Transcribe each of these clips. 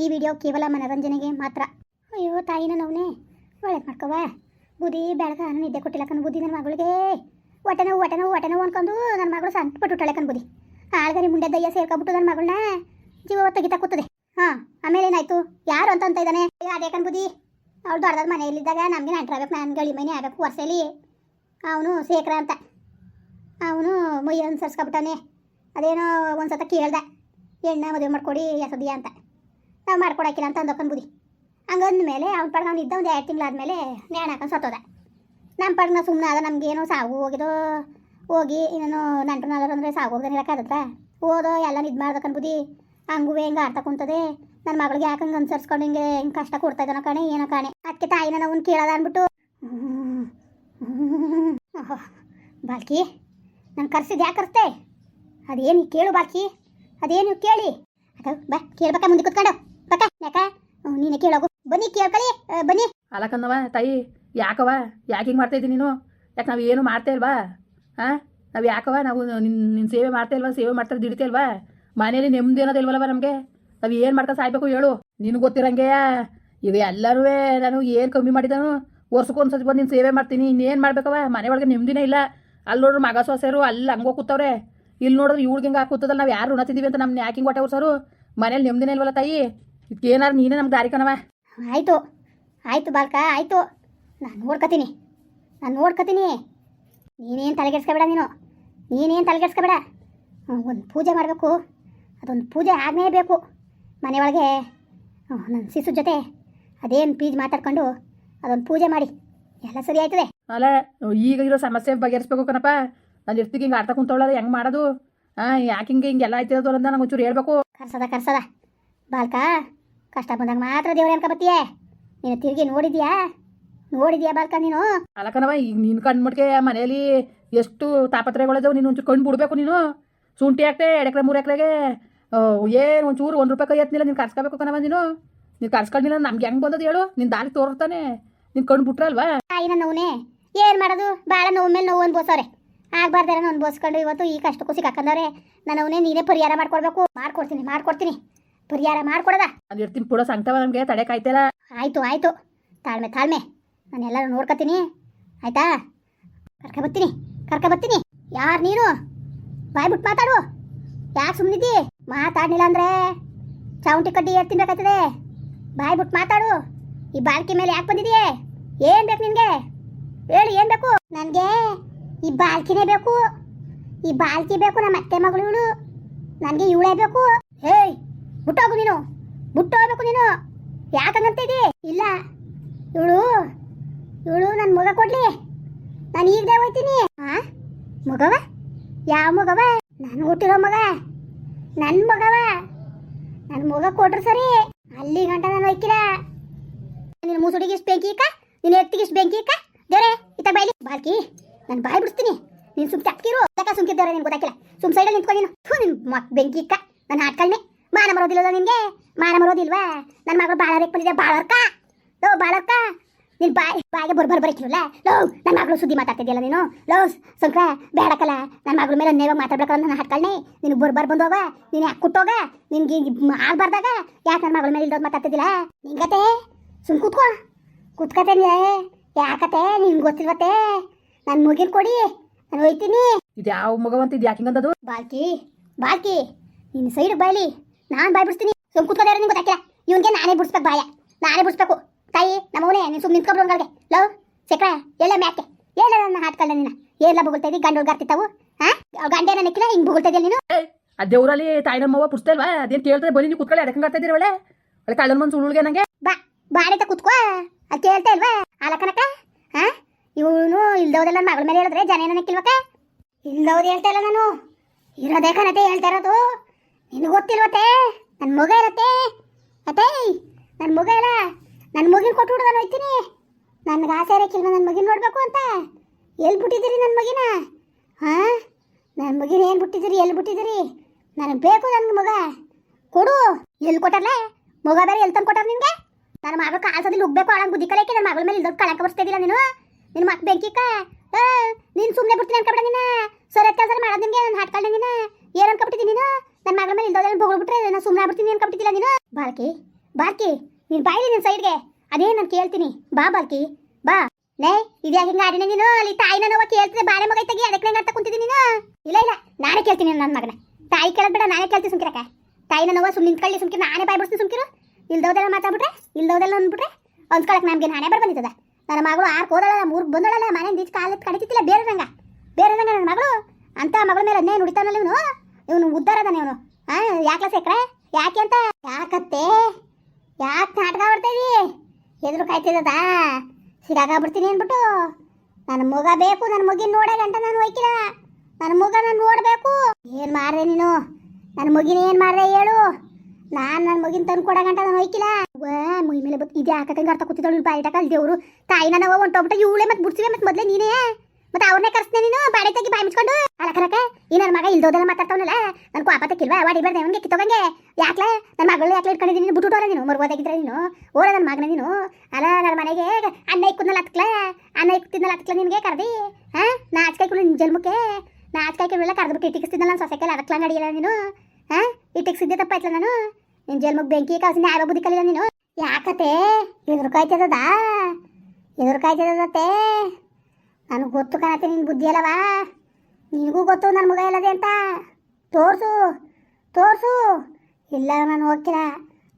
ಈ ವಿಡಿಯೋ ಕೇವಲ ಮನೋರಂಜನೆಗೆ ಮಾತ್ರ. ಅಯ್ಯೋ, ತಾಯಿನ ನೋವನೇ. ಒಳ್ಳೆ ಮಾಡ್ಕೋವ. ಬುದಿ ಬೆಳಗ ನಿದ್ದೆ ಕೊಟ್ಟಿಲ್ಲ ಕಣ್ ಬುದ್ಧಿ ನನ್ನ ಮಗಳಿಗೆ. ಹೊಟ್ಟೆ ನೋವು ಹೊಟ್ಟೆ ಅನ್ಕೊಂಡು ನನ್ನ ಮಗಳು ಸಣ್ಣ ಪಟ್ಟು ಕಣ್ ಬುದ್ಧಿ. ಆಳ್ಗರಿ ಮುಂಡೆ ದಯ್ಯ ಸೇರ್ಕೊಬಿಟ್ಟು ನನ್ನ ಮಗಳನ್ನ ಜೀವ ತೆಗಿತಾ ಕೂತದೆ. ಹಾಂ, ಆಮೇಲೆ ಏನಾಯ್ತು? ಯಾರು ಅಂತ ಅಂತ ಇದ್ದಾನೆ. ಅದೇ ಕಣ್ ಬುದ್ಧಿ. ಅವ್ಳು ದೊಡ್ಡದಾದ ಮನೆಯಲ್ಲಿದ್ದಾಗ ನಮಗೆ ನಂಟ್ರಾಗಬೇಕು ನಾನು ಗಳಿ ಮನೆ ಆಗಬೇಕು ವರ್ಷಲಿ ಅವನು ಶೇಖರ ಅಂತ. ಅವನು ಮೈ ಅನ್ಸರ್ಸ್ಕೊಬಿಟ್ಟಾನೆ ಅದೇನೋ ಒಂದು ಸತ ಕೇಳ್ದೆ, ಎಣ್ಣೆ ಮದುವೆ ಮಾಡ್ಕೊಡಿ ಯಸದಿಯ ಅಂತ. ನಾವು ಮಾಡ್ಕೊಡಕ್ಕಿಲ್ಲ ಅಂತ ಅಂದ್ಕೊಂಡು ಬುದಿ ಹಂಗಂದ ಮೇಲೆ ಅವ್ನ ಪಡ್ಗೆ ಅವ್ನು ಇದ್ದ ಒಂದು ಎರಡು ತಿಂಗಳಾದ್ಮೇಲೆ ನೇಣ ಹಾಕೊಂಡು ಸತ್ತೋದ. ನಮ್ಮ ಪಡ್ಗೆ ಸುಮ್ಮನೆ ಆದ ನಮಗೇನೋ ಸಾವು ಹೋಗಿದೋ, ಹೋಗಿ ಇನ್ನೇನು ನಂಟು ನಾಲ್ವರು ಅಂದರೆ ಸಾವು ಹೋಗ್ದಾನೆ ಓದೋ ಎಲ್ಲ ಇದು ಮಾಡ್ದಕ್ಕನ್ ಬುದಿ ಹಂಗೂ ಹೆಂಗೆ ಆಡ್ತಾ ಕುಂತದೆ ನನ್ನ ಮಗಳಿಗೆ ಯಾಕೆ ಹಂಗೆ ಅನ್ಸರ್ಸ್ಕೊಂಡು ಹಿಂಗೆ ಹಿಂಗೆ ಕಷ್ಟ ಕೊಡ್ತಾ ಇದ್ದಾನೋ ಕಾಣೆ, ಏನೋ ಕಾಣೆ. ಅದಕ್ಕೆ ತಾಯಿನ ನಾವು ಕೇಳೋದ ಅಂದ್ಬಿಟ್ಟು ಬಾಕಿ ನಾನು ಕರ್ಸಿದ್ದು ಯಾಕೆ ಕರ್ಸ್ತೆ ಅದೇನು ಕೇಳು ಬಾಕಿ ಅದೇನು ಕೇಳಿ? ಅದು ಬಾ, ಕೇಳ್ಬೇಕಾ, ಮುಂದೆ ಕುತ್ಕೊಂಡು. ಹ್ಮ್, ಕೇಳೋಗು ಬನ್ನಿ ಕೇಳ್ಕೊಳ್ಳಿ ಬನ್ನಿ. ಅಲಕಂದವ ತಾಯಿ ಯಾಕವ ಯಾಕೆ ಹಿಂಗೆ ಮಾಡ್ತಾ ಇದ್ದೀನಿ ನೀನು? ಯಾಕೆ ನಾವು ಏನು ಮಾಡ್ತಾ ಇಲ್ವಾ? ನಾವು ಯಾಕವ ನಾವು ನಿನ್ನ ನಿನ್ನ ಸೇವೆ ಮಾಡ್ತಾ ಇಲ್ವಾ? ಸೇವೆ ಮಾಡ್ತಾರೆ ದುಡಿತಾ ಇಲ್ವಾ? ಮನೇಲಿ ನೆಮ್ಮದಿ ಅನ್ನೋದು ಇಲ್ವಲ್ಲವ ನಮಗೆ? ನಾವು ಏನು ಮಾಡ್ತಾ ಸಾಯ್ಬೇಕು ಹೇಳು. ನಿನಗೆ ಗೊತ್ತಿರಂಗೆ ಈಗ ಎಲ್ಲರೂ ನಾನು ಏನು ಕಮ್ಮಿ ಮಾಡಿದಾನು? ವರ್ಷಕ್ಕೊಂದು ಸತಿ ಬಂದು ನೀನು ಸೇವೆ ಮಾಡ್ತೀನಿ. ಇನ್ನೇನು ಮಾಡ್ಬೇಕವ ಮನೆ ಒಳಗೆ ನೆಮ್ಮದಿನೇ ಇಲ್ಲ. ಅಲ್ಲಿ ನೋಡ್ರಿ ಮಗ ಸೊಸೆರು ಅಲ್ಲಿ ಹಂಗೆ ಕೂತವ್ರೆ. ಇಲ್ಲಿ ನೋಡಿದ್ರೆ ಇವ್ಳಿಗೆ ಹಿಂಗೆ ಕೂತದಲ್ಲ ನಾವು ಯಾರು ಋಣ ತಿಂದೀವಿ ಅಂತ ನಮ್ಮ ಯಾಕೆ ಹಿಂಗೆ ಹೊಟ್ಟೆ ಮನೇಲಿ ನೆಮ್ಮದಿನೇ ಇಲ್ವಲ್ಲ ತಾಯಿ? ಇದಕ್ಕೇನಾರು ನೀನೇ ನಮ್ಗೆ ದಾರಿ ಕಣವ ಆಯಿತು. ಆಯಿತು ಬಾಲ್ಕ ಆಯಿತು. ನಾನು ನೋಡ್ಕೊತೀನಿ. ನಾನು ನೋಡ್ಕೊತೀನಿ. ನೀನೇನು ತಲೆಗೆಡ್ಸ್ಕೊಬೇಡ ನೀನು. ನೀನೇನು ತಲೆಗೆಡ್ಸ್ಕೊಬೇಡ ಒಂದು ಪೂಜೆ ಮಾಡಬೇಕು. ಅದೊಂದು ಪೂಜೆ ಆಗಲೇ ಬೇಕು ಮನೆ ಒಳಗೆ ನನ್ನ ಶಿಶು ಜೊತೆ ಅದೇನು ಪೀಜ್ ಮಾತಾಡ್ಕೊಂಡು ಅದೊಂದು ಪೂಜೆ ಮಾಡಿ. ಎಲ್ಲ ಸರಿ ಆಯ್ತದೆ? ಅಲ್ಲ ಈಗ ಇರೋ ಸಮಸ್ಯೆ ಬಗೆಹರಿಸ್ಬೇಕು ಕಣಪ್ಪ. ನಾನು ಇರ್ತಿಗೆ ಹಿಂಗೆ ಆಡ್ತಾ ಕುಂತೊಳ್ಳೋದು ಹೆಂಗೆ ಮಾಡೋದು? ಹಾಂ ಯಾಕೆ ಹಿಂಗೆ ಹಿಂಗೆಲ್ಲ ಆಯ್ತಿರೋದು ಅಂತ ನಂಗೆ ಒಂಚೂರು ಹೇಳ್ಬೇಕು. ಕರ್ಸದ ಕರ್ಸದ. ಬಾಲ್ಕ ಕಷ್ಟ ಬಂದಾಗ ಮಾತ್ರ ದೇವ್ರ ಅನ್ಕೊಬತ್ತೀಯೇ ನೀನು ತಿರುಗಿ ನೋಡಿದ್ಯಾ? ನೋಡಿದ್ಯಾ ಬಾಲ್ಕ ನೀನು? ಅಲ್ಲಕನವ ಈಗ ನೀನು ಕಣ್ಮಟ್ಗೆ ಮನೆಯಲ್ಲಿ ಎಷ್ಟು ತಾಪತ್ರಯಗಳಿದಾವೆ ನೀನು ಒಂಚೂರು ಕಣ್ಣು ಬಿಡ್ಬೇಕು ನೀನು? ಶುಂಠಿ ಹಾಕ್ತೆ ಎರಡು ಎಕರೆ ಮೂರು ಎಕರೆಗೆ. ಏನು ಒಂಚೂರು ಒಂದು ರೂಪಾಯಿ ಕೈ ಎತ್ತಿಲ್ಲ ನೀನು ಕರ್ಸ್ಕೋಬೇಕು ಕಣವ ನೀನು? ನೀನು ಕರ್ಸ್ಕೊಂಡಿಲ್ಲ ನಮ್ಗೆ ಹೆಂಗೆ ಬಂದದ್ದು ಹೇಳು? ನಿನ್ನ ದಾರಿ ತೋರ್ತಾನೆ ನೀನು ಕಣ್ಣು ಬಿಟ್ರಲ್ವಾ ತಾಯಿನ ನೋವನೇ. ಏನು ಮಾಡೋದು? ಭಾಳ ನೋವು ಮೇಲೆ ನೋವು ಅನ್ಬೋಸವ್ರೆ ಆಗ್ಬಾರ್ದಾರ ಅನ್ಬೋಸ್ಕೊಂಡು ಇವತ್ತು ಈ ಕಷ್ಟಕ್ಕೂ ಸಿಕ್ಕಾಕಂದವ್ರೆ. ನಾನು ಅವನೇ ನೀನೇ ಪರಿಹಾರ ಮಾಡ್ಕೊಡ್ಬೇಕು. ಮಾಡ್ಕೊಡ್ತೀನಿ ಮಾಡ್ಕೊಡ್ತೀನಿ. ಪರಿಹಾರ ಮಾಡ್ಕೊಡದ. ಅದು ಇರ್ತೀನಿ ಪುಡ ಸಂಗ್ತವ ನಮಗೆ ತಡೆ ಕಾಯ್ತಿಲ್ಲ ಆಯಿತು ಆಯಿತು. ತಾಳ್ಮೆ ತಾಳ್ಮೆ. ನಾನು ಎಲ್ಲರೂ ನೋಡ್ಕೊತೀನಿ. ಆಯ್ತಾ? ಕರ್ಕ ಬರ್ತೀನಿ ಕರ್ಕ ಬರ್ತೀನಿ. ಯಾರು ನೀನು? ಬಾಯ್ ಬಿಟ್ಟು ಮಾತಾಡು. ಯಾಕೆ ಸುಮ್ಮನಿದ್ದಿ ಮಾತಾಡ್ಲಿಲ್ಲ ಅಂದ್ರೆ ಚೌಂಟಿ ಕಡ್ಡಿ ಏರ್ ತಿನ್ಬೇಕಾಯ್ತದೆ. ಬಾಯ್ ಬಿಟ್ಟು ಮಾತಾಡು. ಈ ಬಾಲ್ಕಿ ಮೇಲೆ ಯಾಕೆ ಬಂದಿದೆಯೇ? ಏನು ಬೇಕು ನಿನಗೆ? ಹೇಳಿ ಏನು ಬೇಕು? ನನಗೆ ಈ ಬಾಲ್ಕಿನೇ ಬೇಕು. ಈ ಬಾಲ್ಕಿ ಬೇಕು ನಮ್ಮ ಅತ್ತೆ ಮಗಳು ಇವಳು. ನನಗೆ ಇವಳೇ ಬೇಕು. ಹೇಯ್ ಬಿಟ್ಟೋಗು ನೀನು. ಬಿಟ್ಟೋಗ್ಬೇಕು ನೀನು. ಯಾಕಂಗಂತ ಇದಿ ಇಲ್ಲ. ಇವಳು ಇವಳು ನನ್ನ ಮಗ ಕೊಡ್ಲಿ. ನಾನು ಈಗಲೇ ಹೋಯ್ತೀನಿ ಹಾ ಮಗವ? ಯಾವ ಮಗವ? ನಾನು ಹುಟ್ಟಿರೋ ಮಗ. ನನ್ನ ಮಗವ. ನನ್ನ ಮಗ ಕೊಟ್ರು ಸರಿ. ಅಲ್ಲಿ ಗಂಟ ನಾನು ಹೋಯ್ಕಿಲ್ಲ ನಿನ್ನ ಮುಸುಡಿಗೆ ಬೆಂಕಿ ಇಕ್ಕ? ನಿನ್ನ ಎತ್ತಿಗೆ ಇಷ್ಟು ಬೆಂಕಿ ಇಕ್ಕ? ದೇವ್ರೆ, ಇತ್ತ ಬೈಲಿ ಬಾಲ್ಕಿ ನಾನು ಬಾಯ್ ಬಿಡಿಸ್ತೀನಿ. ನೀನು ಸುಮ್ ಚಕ್ಕಿರು ಯಾಕೆ ಸುಮ್ಕಿದ್ದೇವ್ರೆ ನಿನ್ಗೆ ಗೊತ್ತಾಕಿಲ್ಲ ಸುಮ್ ಸೈಡಲ್ಲಿ ನಿಂತ್ಕೊಂಡು ನೀನು. ನಿನ್ ಮಕ್ ಬೆಂಕಿ ಇಕ್ಕ. ನಾನು ಹಾಟ್ಕಳ್ನೆ ಮಾನ ಮರೋದಿಲ್ಲ ನಿನ್ಗೆ? ಮಾನ ಮರೋದಿಲ್ವಾ? ನನ್ನ ಮಗಳು ಬಾಳ ರೇಕ್ ಬಂದಿದೆ. ಬಾಳರ್ಕ? ಲೋ ಬಾಳರ್ಕ? ನಿನ್ ಬಾಯಿ ಬಾಯಿಗೆ ಬರ್ಬರ್ ಬರಕಿರಲ್ಲ ಲೋ ನನ್ನ ಮಗಳು ಸುದ್ದಿ ಮಾತಾಡ್ತಿದ್ಯಲ್ಲ ನೀನು? ಲೋ ಸಂಕ್ರ ಬೇಡಕಲ್ಲ. ನನ್ನ ಮಗಳ ಮೇಲೆ ನೇವಾಗ ಮಾತಾಡ್ಬೇಕಲ್ಲ ನನ್ನ ನೀನು ನಿನಗೆ ಬರ್ಬರ್ ಬಂದೋಗ ನೀನು ಯಾಕೆ ಕುಟ್ಟೋಗ? ನಿನ್ಗೆ ಆಗ್ಬಾರ್ದಾಗ ಯಾಕೆ ನನ್ನ ಮಗಳ ಮೇಲೆ ಇಲ್ದೋದು ಮಾತಾಡ್ತಿದ್ದಿಲ್ಲ? ನಿಂಗತೆ ಸುಮ್ ಕೂತ್ಕೋ. ಕುತ್ಕತೆ ಯಾಕತೆ ನಿನ್ಗೆ ಗೊತ್ತಿಲ್ವತ್ತೆ ನನ್ನ ಮುಗಿಲ್ ಕೊಡಿ. ನಾನು ಹೋಯ್ತೀನಿ ಇದು ಯಾವ ಮಗವಂತ? ಇದು ಯಾಕೆ ಹಿಂಗಂದದು ಬಾಲ್ಕಿ ಬಾಲ್ಕಿ ನಿನ್ನ ಸೈಡ್ ಬಾಯ್ಲಿ. ನಾನು ಬಾಯ್ ಬಿಡಿಸ್ತೀನಿ ಸುಮ್ ಕುತ್ಕೋದಾರ ನಿಮ್ಗೆ ಗೊತ್ತಾಕಿಲ್ಲ ಇವನ್ಗೆ ನಾನೇ ಬಿಡಿಸ್ಬೇಕು ಬಾಯ. ನಾನೇ ಬಿಡಿಸ್ಬೇಕು. ತಾಯಿ ನಮ್ಮವನೇ ನೀನು ಸುಮ್ಮನೆ ನಿಂತ್ಕೊಬ್ರು ಹಂಗಳಿಗೆ ಲವ್ ಸೆಕ್ರ ಎಲ್ಲ ಮ್ಯಾಕೆ ಎಲ್ಲ ನನ್ನ ಹಾಟ್ಕಲ್ಲ ನಿನ್ನ ಎಲ್ಲ ಬೊಗಳ್ತಾ ಇದ್ದಿ ಗಂಡು ಹುಡ್ಗಾರ್ತಿತ್ತಾವು ಹಾಂ? ಗಂಡೇನ ನೆಕ್ಕಿಲ್ಲ ಹಿಂಗೆ ಬೊಗಳ್ತಾ ಇದೆಯಲ್ಲ ನೀನು? ಆ ದೇವರಲ್ಲಿ ತಾಯಿ ನಮ್ಮವ್ವ ಪುಸ್ತಲ್ವಾ ಅದೇನು ಕೇಳ್ತಾರೆ? ಬನ್ನಿ ನೀವು ಕುತ್ಕೊಳ್ಳಿ ಅದಕ್ಕೆ ಇದ್ದೀರಿ ಒಳ್ಳೆ? ಒಳ್ಳೆ ಕಳ್ಳನ ಮನ್ಸು ಉಳುಳ್ಗೆ ನಂಗೆ? ಬಾ ಬಾಡಿತ ಕುತ್ಕೋ. ಅದು ಕೇಳ್ತಾ ಇಲ್ವಾ? ಅಲಕನಕ ಹಾ? ಇವನು ಇಲ್ದೋದೆಲ್ಲ ಮಗಳ ಮೇಲೆ ಹೇಳಿದ್ರೆ ಜನ ಏನೋ ನೆಕ್ಕಿಲ್ವಕ ಇಲ್ದೋದು ಹೇಳ್ತಾ ಇಲ್ಲ ನಾನು. ಇರೋದೇ ಕಣತೆ ಹೇಳ್ತಾ ಇರೋದು. ನಿನಗೆ ಗೊತ್ತಿಲ್ವತ್ತೆ ನನ್ನ ಮಗ ಇರತ್ತೆ. ಅತೇ ನನ್ನ ಮಗ ಇಲ್ಲ? ನನ್ನ ಮಗಿನ ಕೊಟ್ಟು ನಾನು ಹೋಯ್ತೀನಿ ನನಗೆ ಆಸೆ ಇರೋಕ್ಕಿಲ್ಲ ನನ್ನ ಮಗಿನ ನೋಡಬೇಕು ಅಂತ? ಎಲ್ಲಿ ಬಿಟ್ಟಿದ್ದೀರಿ ನನ್ನ ಮಗಿನ? ಹಾಂ? ನನ್ನ ಮಗಿನ ಏನು ಬಿಟ್ಟಿದ್ದೀರಿ ಎಲ್ಲಿ ಬಿಟ್ಟಿದ್ದೀರಿ? ನನಗೆ ಬೇಕು ನನ್ನ ಮಗ. ಕೊಡು. ಎಲ್ಲಿ ಕೊಟ್ಟಾರಲ್ಲ ಮಗ ಬೇರೆ ಎಲ್ಲಿ ತಂದು ಕೊಟ್ಟಾರ ನಿನ್ಗೆ? ನಾನು ಮಗಳು ಕಾಲ್ಸದಲ್ಲಿ ಉಗ್ಬೇಕು ಅವಳಂಗೆ ಬುದ್ಧಿ ಕಲಿಯಕ್ಕೆ ನನ್ನ ಮಗಳ ಮೇಲೆ ಇಲ್ದೋದು ಕಳಕ ಬರ್ಸ್ತಾ ಇದ್ದಿಲ್ಲ ನೀನು ನಿನ್ನ ಮಕ್ ಬೆಂಕಿಕ್ಕ ನೀನು ಸುಮ್ಮನೆ ಬಿಡ್ತೀನಿ ಅನ್ಕೊಬೇಡ ನೀನು? ಸರಿ ಕೆಲಸ ಮಾಡೋದು ನಿನಗೆ, ನಾನು ಹಾಟ್ಕೊಳ್ಳಿ ನೀನು? ಏನು ಅನ್ಕೊಬಿಟ್ಟಿದ್ದೀನಿ ನೀನು? ನನ್ನ ಮಗಳ ಮೇಲೆ ಇಲ್ದೋದೆಲ್ಲ ಬೊಗಳ್ಬಿಟ್ರೆ ನಾನು ಸುಮ್ಮನೆ ಆಗ್ಬಿಡ್ತೀನಿ ಅನ್ಕೊಬಿಟ್ಟಿಲ್ಲ ನೀನು? ಬಾಲ್ಕಿ ಬಾಲ್ಕಿ ನೀನು ಬಾಯಿಲಿ ನಿನ್ ಸೈಡ್ಗೆ ಅದೇ ನಾನು ಕೇಳ್ತೀನಿ. ಬಾ ಬಾಲ್ಕಿ ಬಾ. ನೇ ಇದ್ಯಾಕೆ ಹಿಂಗ ಆಡಿನ ನೀನು? ಅಲ್ಲಿ ತಾಯಿನ ನೋವ ಕೇಳ್ತಿದ್ರೆ ಬಾಳೆ ಮಗೈ ತೆಗಿ ಅದಕ್ಕೆ ನಂಗೆ ಅಂತ ಕುಂತಿದ್ದೀನಿ ನೀನು? ಇಲ್ಲ ಇಲ್ಲ, ನಾನೇ ಕೇಳ್ತೀನಿ ನನ್ನ ಮಗನ. ತಾಯಿ ಕೇಳೋದ್ಬೇಡ ನಾನೇ ಕೇಳ್ತೀನಿ ಸುಮ್ಕಿರಕ ತಾಯಿನ ನೋವ ಸುಮ್ಮನೆ ನಿಂತ್ಕೊಳ್ಳಿ ಸುಮ್ಕಿರ, ನಾನೇ ಬಾಯ್ ಬಿಡ್ತೀನಿ ಸುಮ್ಕಿರು. ಇಲ್ದೋದೆಲ್ಲ ಮಾತಾಡ್ಬಿಟ್ರೆ, ಇಲ್ದೋದೆಲ್ಲ ಅಂದ್ಬಿಟ್ರೆ ಅನ್ಸ್ಕೊಳಕ್ ನಮಗೆ ನಾನೇ ಬರ್ ಬಂದಿದ್ದದ. ನನ್ನ ಮಗಳು ಆರು ಹೋದಳಲ್ಲ, ಮೂರ್ಗೆ ಬಂದಳಲ್ಲ ಮನೆ ದೀಚ್ ಕಾಲಕ್ಕೆ ಕಡಿತಿತ್ತಿಲ್ಲ ಬೇರೆ ರಂಗ. ಬೇರೆ ರಂಗ ನನ್ನ ಮಗಳು. ಅಂತ ಮಗಳ ಮೇಲೆ ಅದನ್ನೇ ನುಡಿತಾನಲ್ಲ ಇವನು? ಇವನು ಉದ್ದಾರದಾನೆ ಇವನು. ಹಾ ಯಾಕೆ ಸೇಕ್ರೆ ಯಾಕೆ ಅಂತ? ಯಾಕತ್ತೆ? ಯಾಕೆ ನಾಟಕ ಆಡ್ತಾ ಇದೀ? ಎದುರು ಕಾಯ್ತಿದ್ದದ? ಸಿಗಾಗ್ಬಿಡ್ತೀನಿ ಅಂದ್ಬಿಟ್ಟು. ನನ್ನ ಮಗ ಬೇಕು ನನ್ನ ಮಗಿನ ನೋಡೇ ಗಂಟ ನಾನು ಒಯ್ಕಿಲ್ಲ. ನನ್ನ ಮಗ ನಾನು ನೋಡಬೇಕು. ಏನು ಮಾಡಿದೆ ನೀನು? ನನ್ನ ಮಗಿನ ಏನು ಮಾಡಿದೆ ಹೇಳು. ನಾನು ನನ್ನ ಮಗಿನ ತಂದು ಕೊಡ ಗಂಟ ನಾನು ಒಯ್ಕಿಲ್ಲ. ಮುಗಿ ಮೇಲೆ ಬತ್ ಇದು ಯಾಕಂಗೆ ಅರ್ಥ ಕೂತಿದ್ದಳು ಬಾಯಿಟಕ ಅಲ್ಲಿ ದೇವರು ತಾಯಿ ನನ್ನ ಹೊಂಟೋಗ್ಬಿಟ್ಟು ಇವಳೆ ಮತ್ತೆ ಬಿಡ್ಸಿವೆ ಮತ್ತೆ ಮೊದಲೇ ನೀನೇ. ಮತ್ತೆ ಅವ್ರನ್ನೇ ಕರ್ಸ್ನೆ ನೀನು ಬಾಡಿ ತೆಗಿ ಬಾಯಿ ಮುಚ್ಕೊಂಡು. ಅಲ್ಲ ಕರಕ ಈ ನನ್ನ ಮಗ ಇಲ್ದೋದೆಲ್ಲ ಮಾತಾಡ್ತಾವನಲ್ಲ, ನನ್ ಕೋಪತ್ತಕ್ಕಿಲ್ವಾ ವಾಡಿ ಬರ್ದೆ, ಅವನಿಗೆ ಕಿತ್ತೋಗಂಗೆ. ಯಾಕ್ಲೆ ನನ್ನ ಮಗಳು ಯಾಕೆ ಇಟ್ಕೊಂಡಿದ್ದೀನಿ ನೀನು? ಬಿಟ್ಟುಟೋರ ನೀನು? ಮರ್ಬೋದಾಗಿದ್ರೆ ನೀನು? ಓರ ನನ್ನ ಮಗನ ನೀನು? ಅಲ್ಲ ನನ್ನ ಮನೆಗೆ ಅನ್ನ ಇಕ್ಕುದ್ನಲ್ಲ ಹತ್ಕ್ಲ? ಅನ್ನ ಇಕ್ತಿದ್ನಲ್ಲ ಹತ್ಕ್ಲ ನಿನಗೆ ಕರ್ದಿ? ಹಾ? ನಾಚ್ಕಾಯ್ಕು ನಿನ್ನ ಜನ್ಮಕ್ಕೆ? ನಾಚ್ಕಾಯ್ಕೆಲ್ಲ ಕರೆದ್ಬಿಟ್ಟು ಇಟ್ಟಿಕ್ಸ್ತಿದ್ನಲ್ಲ ನನ್ನ ಸೊಸೆಕೆಲ್ಲ ಅದಕ್ಲ ನಡಿಯಲ್ಲ ನೀನು ಹಾ? ಇಟ್ಟಿಕ್ಸಿದ್ದೆ ತಪ್ಪಾಯ್ತಲ್ಲ ನಾನು? ನಿನ್ನ ಜನ್ಮಕ್ಕೆ ಬೆಂಕಿ ಕಾಸಿನ ಯಾವ ಬುದ್ಧಿ ಕಲಿಲ್ಲ ನೀನು? ಯಾಕತೆ ಎದುರು ಕಾಯ್ತದದ ಎದುರು ಕಾಯ್ತದತ್ತೆ ನನಗೆ ಗೊತ್ತು ಕಾಣತ್ತೆ ನಿನ್ನ ಬುದ್ಧಿ ಅಲ್ಲವಾ ನಿನಗೂ ಗೊತ್ತು ನನ್ನ ಮಗ ಇಲ್ಲದೆ ಅಂತ? ತೋರಿಸು ತೋರಿಸು. ಇಲ್ಲ ನಾನು ಹೋಗ್ತಿಲ್ಲ.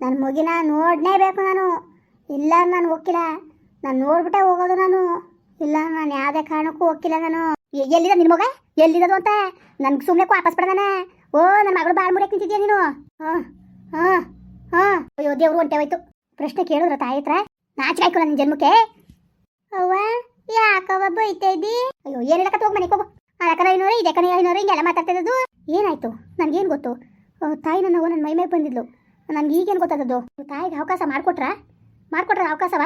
ನನ್ನ ಮಗಿನ ನೋಡಲೇಬೇಕು ನಾನು. ಇಲ್ಲ ನಾನು ಹೋಗ್ತಿಲ್ಲ. ನಾನು ನೋಡ್ಬಿಟ್ಟೆ ಹೋಗೋದು ನಾನು. ಇಲ್ಲ ನಾನು ಯಾವುದೇ ಕಾರಣಕ್ಕೂ ಹೋಗ್ತಿಲ್ಲ ನಾನು. ಎಲ್ಲಿದೆ ನಿನ್ನ ಮಗ ಎಲ್ಲಿರೋದು ಅಂತ? ನನ್ಗೆ ಸುಮ್ಮನೆ ವಾಪಸ್ ಬಿಡದಾನ ಓ ನನ್ನ ಮಗಳು ಬಾಳ್ ಮುರಿಯಕ್ಕೆ ನಿಂತಿದ್ಯಾ ನೀನು? ಹಾಂ ಹಾಂ ಹಾಂ. ಅಯ್ಯೋ, ದೇವ್ರು ಹೊಂಟೆ ಹೋಯ್ತು. ಪ್ರಶ್ನೆ ಕೇಳಿದ್ರ ತಾಯಿ ಹತ್ರ? ನಾಚಿಕಾಯ್ಕೊಲ್ಲ ನಿನ್ನ ಜನ್ಮಕ್ಕೆ? ಅವ್ವ ಯಾಕವ್ವ ಬೈತಾ ಇದ್ದಿ? ಅಯ್ಯೋ ಏನ್ ಹೇಳಕತ್ತ ಹೋಗಿ ಮನೆಗೆ ಹೋಗು. ಅದಕ್ಕನ ಐನೂರು ಇದಕ್ಕನ ಐನೂರು ಹಿಂಗೆಲ್ಲ ಮಾತಾಡ್ತಿದ್ದು ಏನಾಯ್ತು? ನನಗೇನು ಗೊತ್ತು? ತಾಯಿ ನನ್ನ ನನ್ನ ಮೈ ಮೇಲೆ ಬಂದಿದ್ಲು. ನನ್ಗೆ ಈಗೇನು ಗೊತ್ತಾದದ್ದು? ತಾಯಿಗೆ ಅವಕಾಶ ಮಾಡಿಕೊಟ್ರಾ? ಮಾಡ್ಕೊಟ್ರ ಅವಕಾಶವ?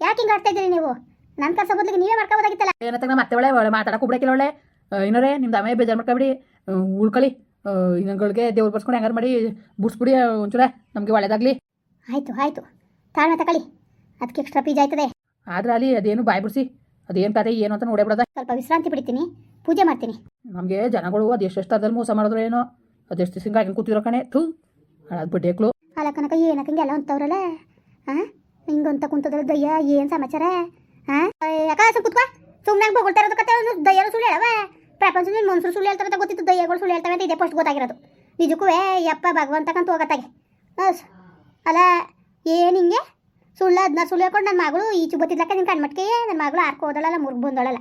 ಯಾಕೆ ಹಿಂಗೆ ಆಡ್ತಾ ಇದ್ದೀರಿ ನೀವು? ನನ್ನ ಕಸ ಬದಲಿಗೆ ನೀವೇ ಮಾಡ್ಕೋಬೋದಾಗಿತ್ತಲ್ಲ. ಏನತ್ತ ನಮ್ಮ ಮತ್ತೆ ಒಳ್ಳೆ ಒಳ್ಳೆ ಮಾತಾಡಕ್ಕೆ ಹೋಗ್ಬಿಡಕ್ಕಿಲ್ಲ ಒಳ್ಳೆ. ಇನ್ನೋರೇ ನಿಮ್ದು ಅಮ್ಮ ಬೇಜಾರು ಮಾಡ್ಕೊಬಿಡಿ. ಉಳ್ಕೊಳ್ಳಿ ಇನ್ನೊಂಗಳಿಗೆ ದೇವ್ರು ಬರ್ಸ್ಕೊಂಡು ಹೆಂಗಾರು ಮಾಡಿ ಬುಡ್ಸ್ಬಿಡಿ ಒಂಚೂರ ನಮಗೆ ಒಳ್ಳೇದಾಗಲಿ. ಆಯಿತು ಆಯಿತು. ತಾಳ್ಮೆ ತಗೊಳ್ಳಿ. ಅದಕ್ಕೆ ಎಕ್ಸ್ಟ್ರಾ ಪೀಜ್ ಆಯ್ತದೆ. ಆದ್ರೆ ಅಲ್ಲಿ ಅದೇನು ಬಾಯ್ ಬಿಡಿಸಿ. ಅದೇನು ಕತೆ ಏನು ಅಂತ ನೋಡೇ ಬಿಡದ? ಸ್ವಲ್ಪ ವಿಶ್ರಾಂತಿ ಬಿಡ್ತೀನಿ ಪೂಜೆ ಮಾಡ್ತೀನಿ. ನಮಗೆ ಜನಗಳು ಅದು ಎಷ್ಟೆಷ್ಟು ಅದ್ರಲ್ಲಿ ಮೋಸ ಮಾಡಿದ್ರು ಏನೋ ಅದೆಷ್ಟು ಸಿಂಗ ಹಾಕಿ ಕೂತಿರೋ ಕಣೆ ಥೂ ಅದು ಬಿಡ್ಡೇಕ್ಳು ಅಲ್ಲ ಕನಕ ಏನಕ್ಕಂಗೆ ಎಲ್ಲ ಅಂತವ್ರಲ್ಲ? ಹಾಂ ಹಿಂಗಂತ ಕುಂತದ್ರ ದಯ್ಯ ಏನು ಸಮಾಚಾರ? ಹಾಂ ಯಾಕ ಸುಮ್ ಕುತ್ಕೋ. ಸುಮ್ಮನೆ ಬೊಗಳ್ತಾ ಇರೋದು ಕತೆ ದಯ್ಯರು ಸುಳ್ಳು ಹೇಳವ. ಪ್ರಪಂಚದ ಮನುಷ್ಯರು ಸುಳ್ಳು ಹೇಳ್ತಾರೆ ಗೊತ್ತಿತ್ತು ದಯ್ಯಗಳು ಸುಳ್ಳು ಹೇಳ್ತವೆ ಅಂತ ಇದೇ ಫಸ್ಟ್ ಗೊತ್ತಾಗಿರೋದು. ನಿಜಕ್ಕೂ ಯಪ್ಪ ಭಗವಂತಕ್ಕಂತ ಹೋಗತ್ತಾಗೆ ಅಲ್ಲ ಏನು ಹಿಂಗೆ? ಸುಳ್ಳು ಅದನ್ನ ಸುಳ್ಳು ಹೇಳ್ಕೊಂಡು ನನ್ನ ಮಗಳು ಈಚು ಬತ್ತಿದ್ಲಕ್ಕ ನಿನ್ನ ಕಣ್ಮಟ್ಕೆ ನನ್ನ ಮಗಳು ಆರ್ಕೊ ಹೋದಳಲ್ಲ, ಮುರ್ಗ್ ಬಂದೋಳಲ್ಲ.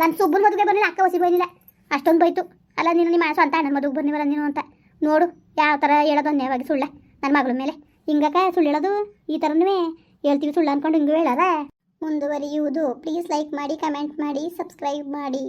ನನ್ನ ಸುಬ್ಬನ ಮದುವೆ ಬಂದಿಲ್ಲ ಅಕ್ಕ ಹೊಸಿ ಬಂದಿಲ್ಲ ಅಷ್ಟೊಂದು ಬೈತು. ಅಲ್ಲ, ನೀನು ನಿಮ್ಮ ಸ್ವಂತ ನನ್ನ ಮದುವೆ ಬಂದಿವಲ್ಲ ನೀನು ಅಂತ. ನೋಡು, ಯಾವ ಥರ ಹೇಳೋದು ಅನ್ಯವಾಗಿ ಸುಳ್ಳ. ನನ್ನ ಮಗಳ ಮೇಲೆ. ಹಿಂಗಕ್ಕ ಸುಳ್ಳು ಹೇಳೋದು, ಈ ಥರನೂ ಹೇಳ್ತೀವಿ ಸುಳ್ಳು ಅಂದ್ಕೊಂಡು ಹಿಂಗೂ ಹೇಳೋದ? ಮುಂದುವರಿಯುವುದು. ಪ್ಲೀಸ್ ಲೈಕ್ ಮಾಡಿ ಕಮೆಂಟ್ ಮಾಡಿ ಸಬ್ಸ್ಕ್ರೈಬ್ ಮಾಡಿ.